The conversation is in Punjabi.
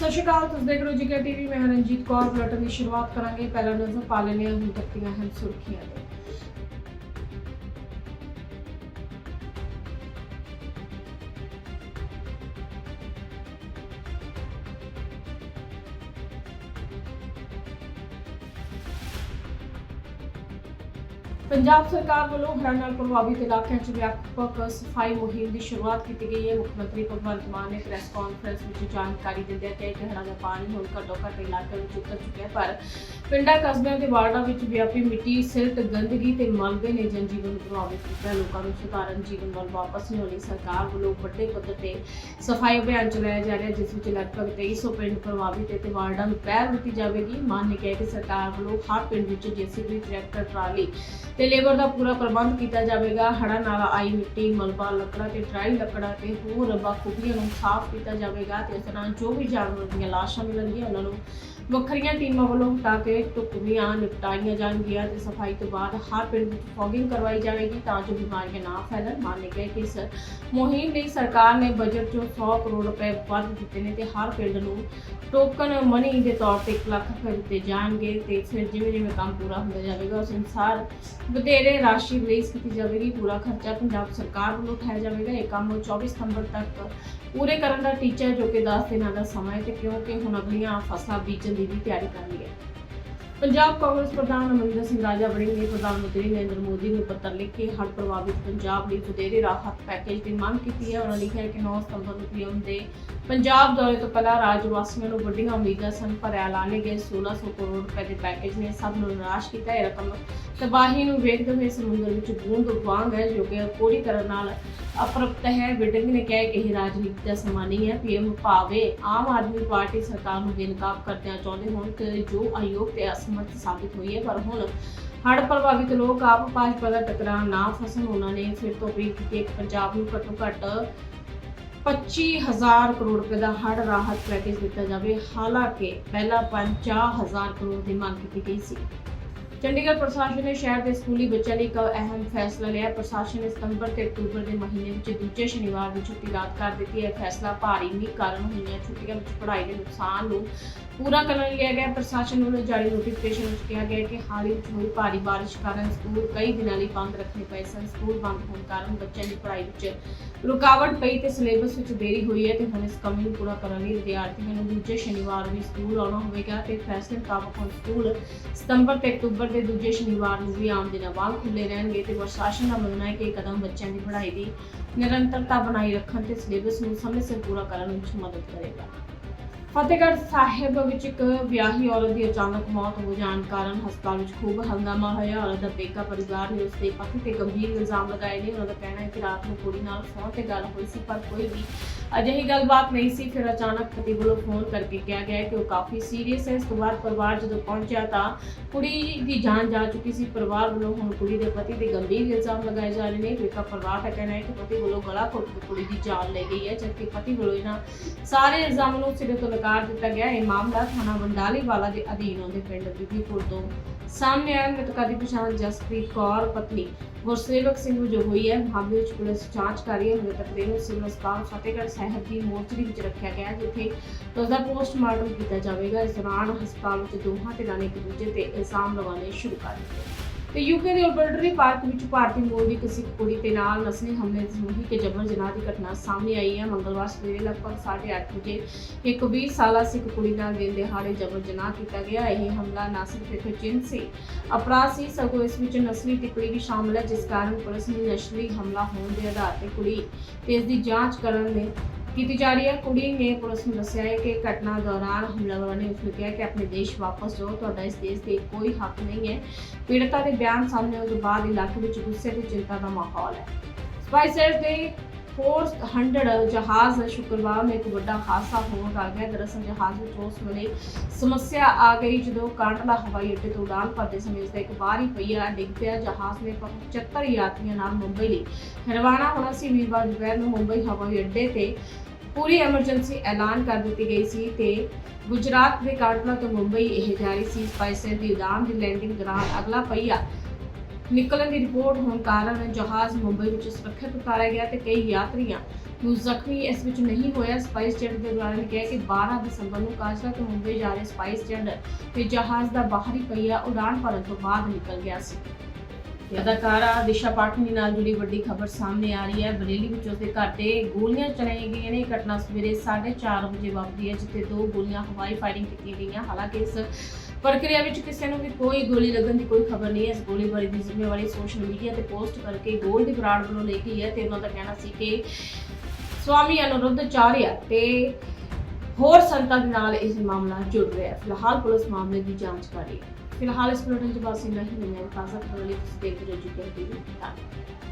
ਸਤਿ ਸ਼੍ਰੀ ਅਕਾਲ, ਤੁਸੀਂ ਦੇਖ ਰਹੇ ਹੋ ਜੀਕੇ ਟੀਵੀ ਮੈਂ ਰਣਜੀਤ ਕੌਰ, ਬੁਲੇਟਿਨ ਦੀ ਸ਼ੁਰੂਆਤ ਕਰਾਂਗੇ। ਪਹਿਲਾਂ ਨਜ਼ਰ ਪਾ ਲੈਂਦੇ ਹਾਂ ਹੁਣ ਤੱਕ ਦੀਆਂ ਹਨ ਸੁਰਖੀਆਂ ਪੰਜਾਬ ਸਰਕਾਰ ਵੱਲੋਂ ਹੜ੍ਹਾਂ ਨਾਲ ਪ੍ਰਭਾਵਿਤ ਇਲਾਕਿਆਂ 'ਚ ਵਿਆਪਕ ਸਫ਼ਾਈ ਮੁਹਿੰਮ ਦੀ ਸ਼ੁਰੂਆਤ ਕੀਤੀ ਗਈ ਹੈ। ਮੁੱਖ ਮੰਤਰੀ ਭਗਵੰਤ ਮਾਨ ਨੇ ਪ੍ਰੈਸ ਕਾਨਫਰੰਸ ਵਿੱਚ ਜਾਣਕਾਰੀ ਦਿੰਦਿਆਂ ਕਿਹਾ ਕਿ ਹੜ੍ਹਾਂ ਦਾ ਪਾਣੀ ਹੁਣ ਘੱਟੋ ਘੱਟ ਇਲਾਕਿਆਂ ਵਿੱਚ ਉਤਰ ਚੁੱਕਿਆ ਹੈ, ਪਰ ਪਿੰਡਾਂ, ਕਸਬਿਆਂ ਤੇ ਵਾਰਡਾਂ ਵਿੱਚ ਵਿਆਪੀ ਮਿੱਟੀ ਸਿਲਟ ਗੰਦਗੀ ਤੇ ਮਲਬੇ ਨੇ ਜਨਜੀਵਨ ਨੂੰ ਪ੍ਰਭਾਵਿਤ ਕੀਤਾ। ਲੋਕਾਂ ਨੂੰ ਸਧਾਰਨ ਜੀਵਨ ਵੱਲ ਵਾਪਸ ਲਿਆਉਣ ਲਈ ਸਰਕਾਰ ਵੱਲੋਂ ਵੱਡੇ ਪੱਧਰ ਤੇ ਸਫ਼ਾਈ ਅਭਿਆਨ ਚਲਾਇਆ ਜਾ ਰਿਹਾ, ਜਿਸ ਵਿੱਚ ਲਗਭਗ 2300 ਪਿੰਡ ਪ੍ਰਭਾਵਿਤ ਹੈ ਤੇ ਵਾਰਡਾਂ ਨੂੰ ਪਹਿਲ ਦਿੱਤੀ ਜਾਵੇਗੀ। ਮਾਨ ਨੇ ਕਿਹਾ ਕਿ ਸਰਕਾਰ ਵੱਲੋਂ ਹਰ ਪਿੰਡ ਵਿੱਚ ਜੀਸੀਬੀ, ਟਰੈਕਟਰ, ਟਰਾਲੀ ਤੇ ਲੇਬਰ ਦਾ ਪੂਰਾ ਪ੍ਰਬੰਧ ਕੀਤਾ ਜਾਵੇਗਾ। ਹੜ੍ਹਾਂ ਨਾਲ ਆਈ ਮਿੱਟੀ, ਮਲਬਾ, ਲੱਕੜਾਂ ਤੇ ਡਰਾਈ ਲੱਕੜਾਂ ਤੇ ਹੋਰ ਰੱਬਾ ਬਖੂਬੀਆਂ ਨੂੰ ਸਾਫ਼ ਕੀਤਾ ਜਾਵੇਗਾ ਤੇ ਇਸ ਤਰ੍ਹਾਂ ਜੋ ਵੀ ਜਾਨਵਰ ਦੀਆਂ ਲਾਸ਼ਾਂ ਮਿਲਣਗੀਆਂ, ਉਹਨਾਂ ਨੂੰ ਵੱਖਰੀਆਂ ਟੀਮਾਂ ਵੱਲੋਂ ਹਟਾ ਕੇ ਟੁਕੜੀਆਂ ਨਿਪਟਾਈਆਂ ਜਾਣਗੀਆਂ ਤੇ ਸਫ਼ਾਈ ਤੋਂ ਬਾਅਦ ਹਰ ਪਿੰਡ ਵਿੱਚ ਫੋਗਿੰਗ ਕਰਵਾਈ ਜਾਵੇਗੀ ਤਾਂ ਜੋ ਬਿਮਾਰੀਆਂ ਨਾ ਫੈਲਣ। ਮੰਨੇ ਗਏ ਕਿ ਇਸ ਮੁਹਿੰਮ ਲਈ ਸਰਕਾਰ ਨੇ ਬਜਟ ਚੋਂ 100 ਕਰੋੜ ਰੁਪਏ ਵੱਧ ਦਿੱਤੇ ਨੇ ਤੇ ਹਰ ਪਿੰਡ ਨੂੰ ਟੋਕਨ ਮਨੀ ਦੇ ਤੌਰ ਤੇ 1 ਲੱਖ ਰੁਪਏ ਦਿੱਤੇ ਜਾਣਗੇ ਤੇ ਫਿਰ ਜਿਵੇਂ ਜਿਵੇਂ ਕੰਮ ਪੂਰਾ ਹੁੰਦਾ ਜਾਵੇਗਾ, ਉਸ ਅਨੁਸਾਰ ਵਧੇਰੇ ਰਾਸ਼ੀ ਰਿਲੀਜ਼ ਕੀਤੀ ਜਾਵੇਗੀ, ਪੂਰਾ ਖਰਚਾ ਪੰਜਾਬ ਸਰਕਾਰ ਵੱਲੋਂ ਉਠਾਇਆ ਜਾਵੇਗਾ। ਇਹ ਕੰਮ 24 ਸਤੰਬਰ ਤੱਕ ਪੂਰੇ ਕਰਨ ਦਾ ਟੀਚਾ ਜੋ ਕਿ 10 ਦਿਨਾਂ ਦਾ ਸਮਾਂ ਹੈ ਤੇ ਕਿਉਂਕਿ ਹੁਣ ਅਗਲੀਆਂ ਫਸਲਾਂ ਬੀਜਣ ਦੀ ਵੀ ਤਿਆਰੀ ਕਰ ਲਈ ਹੈ ਪੰਜਾਬ ਕਾਂਗਰਸ ਪ੍ਰਧਾਨ ਅਮਰਿੰਦਰ ਸਿੰਘ ਰਾਜਾ ਵੜਿੰਗ ਨੇ ਪ੍ਰਧਾਨ ਮੰਤਰੀ ਨਰਿੰਦਰ ਮੋਦੀ ਨੂੰ ਪੱਤਰ ਲਿਖ ਕੇ ਹੜ੍ਹ ਪ੍ਰਭਾਵਿਤ ਪੰਜਾਬ ਲਈ ਵਧੇਰੇ ਰਾਹਤ ਪੈਕੇਜ ਦੀ ਮੰਗ ਕੀਤੀ ਹੈ। ਉਹਨਾਂ ਲਿਖਿਆ ਕਿ 9 ਸਤੰਬਰ ਨੂੰ ਪੀਐਮ ਦੇ ਪੰਜਾਬ ਦੌਰੇ ਤੋਂ ਪਹਿਲਾਂ ਰਾਜ ਵਾਸੀਆਂ ਨੂੰ ਵੱਡੀਆਂ ਉਮੀਦਾਂ ਸਨ, ਪਰ ਐਲਾਨੇ ਗਏ 1600 ਕਰੋੜ ਰੁਪਏ ਦੇ ਪੈਕੇਜ ਨੇ ਸਭ ਨੂੰ ਨਿਰਾਸ਼ ਕੀਤਾ। ਇਹ ਰਕਮ ਤਬਾਹੀ ਨੂੰ ਵੇਖਦੇ ਹੋਏ ਸਮੁੰਦਰ ਵਿੱਚ ਬੂੰਦ ਵਾਂਗ ਹੈ, ਜੋ ਕਿ ਪੂਰੀ ਤਰ੍ਹਾਂ ਨਾਲ ਅਪਰਪਤ ਹੈ। ਵਿਡਿੰਗ ਨੇ ਕਿਹਾ ਕਿ ਇਹ ਰਾਜਨੀਤੀ ਦਾ ਸਮਾਂ ਨਹੀਂ ਹੈ। ਪੀਐਮ ਭਾਵੇਂ ਆਮ ਆਦਮੀ ਪਾਰਟੀ ਸਰਕਾਰ ਨੂੰ ਬੇਨਕਾਬ ਕਰਦਿਆਂ ਚਾਹੁੰਦੇ ਹੋਣ ਕਿ ਜੋ ਆਯੋਗ ਤੇ ਅਸਮਰਥ ਸਾਬਿਤ ਹੋਈ ਹੈ, ਪਰ ਹੁਣ ਹੜ੍ਹ ਪ੍ਰਭਾਵਿਤ ਲੋਕ ਆਪ ਭਾਜਪਾ ਦਾ ਟਕਰਾਅ ਨਾ ਫਸਣ ਉਹਨਾਂ ਨੇ ਫਿਰ ਤੋਂ ਵੀ ਕੀਤੀ ਕਿ ਪੰਜਾਬ ਨੂੰ ਘੱਟੋ ਘੱਟ 25000 ਕਰੋੜ ਰੁਪਏ ਦਾ ਹੜ੍ਹ ਰਾਹਤ ਪੈਕੇਜ ਦਿੱਤਾ ਜਾਵੇ। ਹਾਲਾਂਕਿ ਪਹਿਲਾਂ 50000 ਕਰੋੜ ਦੀ ਮੰਗ ਕੀਤੀ ਗਈ ਸੀ। ਚੰਡੀਗੜ੍ਹ ਪ੍ਰਸ਼ਾਸਨ ਨੇ ਸ਼ਹਿਰ ਦੇ ਸਕੂਲੀ ਬੱਚਿਆਂ ਲਈ ਇੱਕ ਅਹਿਮ ਫੈਸਲਾ ਲਿਆ। ਪ੍ਰਸ਼ਾਸਨ ਨੇ ਸਤੰਬਰ ਤੇ ਅਕਤੂਬਰ ਦੇ ਮਹੀਨੇ ਵਿੱਚ ਦੂਜੇ ਸ਼ਨੀਵਾਰ ਦੀ ਛੁੱਟੀ ਰਾਤ ਕਰ ਦਿੱਤੀ। ਹੈ ਫੈਸਲਾ ਭਾਰੀ ਮੀਂਹ ਕਾਰਨ ਹੋਈਆਂ ਛੁੱਟੀਆਂ ਵਿੱਚ ਪੜ੍ਹਾਈ ਦੇ ਨੁਕਸਾਨ ਨੂੰ ਪੂਰਾ ਕਰਨ ਲਈ ਲਿਆ ਗਿਆ ਪ੍ਰਸ਼ਾਸਨ ਵੱਲੋਂ ਜਾਰੀ ਨੋਟੀਫਿਕੇਸ਼ਨ ਵਿੱਚ ਕਿਹਾ ਗਿਆ ਕਿ ਹਾਲ ਹੀ ਵਿੱਚ ਹੋਈ ਭਾਰੀ ਬਾਰਿਸ਼ ਕਾਰਨ ਸਕੂਲ ਕਈ ਦਿਨਾਂ ਲਈ ਬੰਦ ਰੱਖਣੇ ਪਏ ਸਨ। ਸਕੂਲ ਬੰਦ ਹੋਣ ਕਾਰਨ ਬੱਚਿਆਂ ਦੀ ਪੜ੍ਹਾਈ ਵਿੱਚ ਰੁਕਾਵਟ ਪਈ ਤੇ ਸਿਲੇਬਸ ਵਿੱਚ ਦੇਰੀ ਹੋਈ ਹੈ ਤੇ ਹੁਣ ਇਸ ਕਮੀ ਨੂੰ ਪੂਰਾ ਕਰਨ ਲਈ ਵਿਦਿਆਰਥੀਆਂ ਨੂੰ ਦੂਜੇ ਸ਼ਨੀਵਾਰ ਵੀ ਸਕੂਲ ਆਉਣਾ ਹੋਵੇਗਾ ਤੇ ਫੈਸਲੇ ਮੁਤਾਬਕ ਹੁਣ ਸਕੂਲ ਸਤੰਬਰ ਤੇ ਅਕਤੂਬਰ ਦੇ ਦੂਜੇ ਸ਼ਨੀਵਾਰ ਨੂੰ ਵੀ ਆਮ ਦਿਨਾਂ ਵਾਂਗ ਖੁੱਲੇ ਰਹਿਣਗੇ ਤੇ ਪ੍ਰਸ਼ਾਸਨ ਦਾ ਮੰਨਣਾ ਹੈ ਕਿ ਇਹ ਕਦਮ ਬੱਚਿਆਂ ਦੀ ਪੜ੍ਹਾਈ ਦੀ ਨਿਰੰਤਰਤਾ ਬਣਾਈ ਰੱਖਣ ਤੇ ਸਿਲੇਬਸ ਨੂੰ ਸਮੇਂ ਸਿਰ ਪੂਰਾ ਕਰਨ ਵਿੱਚ ਮਦਦ ਕਰੇਗਾ। ਫਤਿਹਗੜ੍ਹ ਸਾਹਿਬ ਵਿੱਚ ਇੱਕ ਵਿਆਹੀ ਔਰਤ ਦੀ ਅਚਾਨਕ ਮੌਤ ਹੋ ਜਾਣ ਕਾਰਨ ਹਸਪਤਾਲ ਵਿੱਚ ਖੂਬ ਹੰਗਾਮਾ ਹੋਇਆ। ਔਰਤ ਦਾ ਪੇਕਾ ਪਰਿਵਾਰ ਨੇ ਉਸ ਦੇ ਪਤੀ ਤੇ ਗੰਭੀਰ ਇਲਜ਼ਾਮ ਲਗਾਏ ਨੇ। ਉਹਨਾਂ ਦਾ ਕਹਿਣਾ ਹੈ ਕਿ ਰਾਤ ਨੂੰ ਕੁੜੀ ਨਾਲ ਫੋਨ ਤੇ ਗੱਲ ਹੋਈ ਸੀ, ਪਰ ਕੋਈ ਵੀ ਅਜਿਹੀ ਗੱਲਬਾਤ ਨਹੀਂ ਸੀ। ਫਿਰ ਅਚਾਨਕ ਪਤੀ ਵੱਲੋਂ ਫੋਨ ਕਰਕੇ ਕਿਹਾ ਗਿਆ ਕਿ ਉਹ ਕਾਫੀ ਸੀਰੀਅਸ ਹੈ। ਇਸ ਤੋਂ ਬਾਅਦ ਪਰਿਵਾਰ ਜਦੋਂ ਪਹੁੰਚਿਆ ਤਾਂ ਕੁੜੀ ਦੀ ਜਾਨ ਜਾ ਚੁੱਕੀ ਸੀ। ਪਰਿਵਾਰ ਵੱਲੋਂ ਹੁਣ ਕੁੜੀ ਦੇ ਪਤੀ ਤੇ ਗੰਭੀਰ ਇਲਜ਼ਾਮ ਲਗਾਏ ਜਾ ਰਹੇ ਨੇ। ਪੇਕਾ ਪਰਿਵਾਰ ਦਾ ਕਹਿਣਾ ਹੈ ਕਿ ਪਤੀ ਵੱਲੋਂ ਗਲਾ ਘੁੱਟ ਕੇ ਕੁੜੀ ਦੀ ਜਾਨ ਲੈ ਗਈ ਹੈ, ਜਦਕਿ ਪਤੀ ਵੱਲੋਂ ਇਹਨਾਂ ਸਾਰੇ ਇਲਜ਼ਾਮ ਨੂੰ ਸਿਰੇ ਤੋਂ ਨਕਾਰ ਦਿੱਤਾ ਗਿਆ। ਇਹ ਮਾਮਲਾ ਥਾਣਾ ਬੰਡਾਲੀ ਵਾਲਾ ਦੇ ਅਧੀਨ ਆਉਂਦੇ ਪਿੰਡ ਬੀਬੀਪੁਰ ਤੋਂ ਸਾਹਮਣੇ ਆਇਆ। ਮ੍ਰਿਤਕਾ ਦੀ ਪਛਾਣ ਜਸਪ੍ਰੀਤ ਕੌਰ ਪਤਨੀ ਗੁਰਸੇਵਕ ਸਿੰਘ ਵਜੋਂ ਹੋਈ ਹੈ। ਮਾਮਲੇ ਵਿੱਚ ਪੁਲਿਸ ਜਾਂਚ ਕਰ ਰਹੀ ਹੈ। ਮ੍ਰਿਤਕ ਦੇਹ ਨੂੰ ਸਿਵਲ ਹਸਪਤਾਲ ਫਤਿਹਗੜ੍ਹ ਸਾਹਿਬ ਦੀ ਮੋਰਚਰੀ ਵਿੱਚ ਰੱਖਿਆ ਗਿਆ ਜਿੱਥੇ ਉਸ ਦਾ ਪੋਸਟਮਾਰਟਮ ਕੀਤਾ ਜਾਵੇਗਾ। ਇਸ ਦੌਰਾਨ ਹਸਪਤਾਲ ਵਿੱਚ ਦੋਹਾਂ ਧਿਰਾਂ ਨੇ ਇੱਕ ਦੂਜੇ ਤੇ ਇਲਜ਼ਾਮ ਲਗਾਉਣੇ ਸ਼ੁਰੂ ਕਰ ਦਿੱਤੇ। ਤੇ ਯੂਕੇ ਦੇ ਉਲਬਰਟਰੀ ਪਾਰਕ ਵਿੱਚ ਭਾਰਤੀ ਮੂਲ ਦੀ ਕਿਸੇ ਕੁੜੀ ਤੇ ਨਾਲ ਨਸਲੀ ਹਮਲੇ ਦੀ ਸਮੂਹਿਕ ਕੇ ਜਬਰ ਜਨਾਹ ਦੀ ਘਟਨਾ ਸਾਹਮਣੇ ਆਈ ਹੈ। ਮੰਗਲਵਾਰ ਸਵੇਰੇ ਲਗਭਗ 8:30 ਵਜੇ ਇੱਕ 20 ਸਾਲਾ ਸਿੱਖ ਕੁੜੀ ਨਾਲ ਦਿਨ ਦਿਹਾੜੇ ਜਬਰ ਜਨਾਹ ਕੀਤਾ ਗਿਆ। ਇਹ ਹਮਲਾ ਨਾ ਸਿਰਫ ਇੱਕ ਸੀ, ਅਪਰਾਧ ਸੀ, ਸਗੋਂ ਇਸ ਵਿੱਚ ਨਸਲੀ ਟਿੱਪਣੀ ਵੀ ਸ਼ਾਮਲ ਹੈ, ਜਿਸ ਕਾਰਨ ਪੁਲਿਸ ਨੇ ਨਸਲੀ ਹਮਲਾ ਹੋਣ ਦੇ ਆਧਾਰ ਤੇ ਕੁੜੀ ਤੇ ਇਸ ਦੀ ਜਾਂਚ ਕਰਨ ਲਈ ਕੀਤੀ ਜਾ ਰਹੀ ਹੈ। ਕੁੜੀ ਨੇ ਪੁਲਿਸ ਨੂੰ ਦੱਸਿਆ ਹੈ ਕਿ ਘਟਨਾ ਦੌਰਾਨ ਹਮਲਾਵਰਾਂ ਨੇ ਉਸ ਨੂੰ ਕਿਹਾ ਕਿ ਆਪਣੇ ਦੇਸ਼ ਵਾਪਸ ਜਾਓ। ਤੁਹਾਡਾ ਇਸ ਦੇਸ਼ ਤੇ ਕੋਈ ਹੱਕ ਨਹੀਂ ਹੈ। ਪੀੜਤਾ ਦੇ ਬਿਆਨ ਸਾਹਮਣੇ ਆਉਣ ਤੋਂ ਬਾਅਦ ਇਲਾਕੇ ਵਿੱਚ ਗੁੱਸੇ ਤੇ ਚਿੰਤਾ ਦਾ ਮਾਹੌਲ ਹੈ। ਸਪਾਈਸਰ ਦੇ ਫੋਰਸ 100 ਜਹਾਜ਼ ਸ਼ੁੱਕਰਵਾਰ ਨੂੰ ਇੱਕ ਵੱਡਾ ਹਾਦਸਾ ਹੋਣ ਕਰ ਗਿਆ। ਦਰਅਸਲ ਜਹਾਜ਼ ਵਿੱਚ ਉਸ ਵੇਲੇ ਸਮੱਸਿਆ ਆ ਗਈ ਜਦੋਂ ਕਾਂਡਲਾ ਹਵਾਈ ਅੱਡੇ ਤੋਂ ਉਡਾਨ ਭਰਦੇ ਸਮੇਂ ਇਸ ਦਾ ਇੱਕ ਬਾਹਰੀ ਪਹੀਆ ਡਿੱਗ ਪਿਆ। ਜਹਾਜ਼ ਨੇ 75 ਯਾਤਰੀਆਂ ਨਾਲ ਮੁੰਬਈ ਲਈ ਰਵਾਨਾ ਹੋਣਾ ਸੀ। ਵੀਰਵਾਰ ਦੁਪਹਿਰ ਨੂੰ ਮੁੰਬਈ ਹਵਾਈ ਅੱਡੇ ਤੇ ਪੂਰੀ ਐਮਰਜੈਂਸੀ ਐਲਾਨ ਕਰ ਦਿੱਤੀ ਗਈ ਸੀ ਤੇ ਗੁਜਰਾਤ ਦੇ ਕਾਟਲਾ ਤੋਂ ਮੁੰਬਈ ਇਹ ਜਾਰੀ ਸੀ। ਸਪਾਈਸਰ ਦੀ ਉਡਾਨ ਦੀ ਲੈਂਡਿੰਗ ਦੌਰਾਨ ਅਗਲਾ ਪਹੀਆ ਨਿਕਲਣ ਦੀ ਰਿਪੋਰਟ ਹੋਣ ਕਾਰਨ ਜਹਾਜ਼ ਮੁੰਬਈ ਵਿੱਚ ਸੁਰੱਖਿਅਤ ਉਤਾਰਿਆ ਗਿਆ ਤੇ ਕਈ ਯਾਤਰੀਆਂ ਨੂੰ ਜ਼ਖਮੀ ਇਸ ਵਿੱਚ ਨਹੀਂ ਹੋਇਆ। ਸਪਾਈਸ ਜੈਟ ਦੇ ਦੌਰਾਨ ਕਿਹਾ ਕਿ 12 ਦਸੰਬਰ ਨੂੰ ਕਾਸ਼ਲਾ ਤੋਂ ਮੁੰਬਈ ਜਾ ਰਹੇ ਸਪਾਈਸ ਜੈਟ ਤੇ ਜਹਾਜ਼ ਦਾ ਬਾਹਰੀ ਪਹੀਆ ਉਡਾਣ ਭਰਨ ਤੋਂ ਬਾਅਦ ਨਿਕਲ ਗਿਆ ਸੀ। ਅਦਾਕਾਰਾ ਦਿਸ਼ਾ ਪਾਟਨੀ ਨਾਲ ਜੁੜੀ ਵੱਡੀ ਖਬਰ ਸਾਹਮਣੇ ਆ ਰਹੀ ਹੈ। ਬਰੇਲੀ ਵਿੱਚ ਉਸਦੇ ਘਰ ਤੇ ਗੋਲੀਆਂ ਚਲਾਈਆਂ ਗਈਆਂ ਨੇ। ਇਹ ਘਟਨਾ ਸਵੇਰੇ 4:30 ਵਜੇ ਵਾਪਰੀ ਹੈ, ਜਿੱਥੇ ਦੋ ਗੋਲੀਆਂ ਹਵਾਈ ਫਾਇਰਿੰਗ ਕੀਤੀਆਂ ਗਈਆਂ। ਹਾਲਾਂਕਿ ਇਸ ਪ੍ਰਕਿਰਿਆ ਵਿੱਚ ਕਿਸੇ ਨੂੰ ਵੀ ਕੋਈ ਗੋਲੀ ਲੱਗਣ ਦੀ ਕੋਈ ਖਬਰ ਨਹੀਂ ਹੈ। ਇਸ ਗੋਲੀਬਾਰੀ ਦੀ ਜ਼ਿੰਮੇਵਾਰੀ ਸੋਸ਼ਲ ਮੀਡੀਆ ਤੇ ਪੋਸਟ ਕਰਕੇ ਗੋਲਡੀ ਬਰਾੜ ਵੱਲੋਂ ਲਈ ਗਈ ਹੈ ਤੇ ਉਹਨਾਂ ਦਾ ਕਹਿਣਾ ਸੀ ਕਿ ਸਵਾਮੀ ਅਨੁਰੁੱਧ ਅਨੁਰੁੱਧਾਚਾਰਿਆ ਤੇ ਹੋਰ ਸੰਤਾਂ ਦੇ ਨਾਲ ਇਹ ਮਾਮਲਾ ਜੁੜ ਰਿਹਾ ਹੈ। ਫਿਲਹਾਲ ਪੁਲਿਸ ਮਾਮਲੇ ਦੀ ਜਾਂਚ ਕਰ ਰਹੀ ਹੈ। ਫਿਲਹਾਲ ਇਸ ਬੁਲੇਟਿਨ 'ਚ ਬਸ ਇੰਨਾ ਹੀ। ਨਹੀਂ ਹੈ ਤਾਜ਼ਾ ਖਬਰ ਲਈ ਤੁਸੀਂ ਦੇਖਦੇ ਰਹੋ ਜੀ। ਧੰਨਵਾਦ।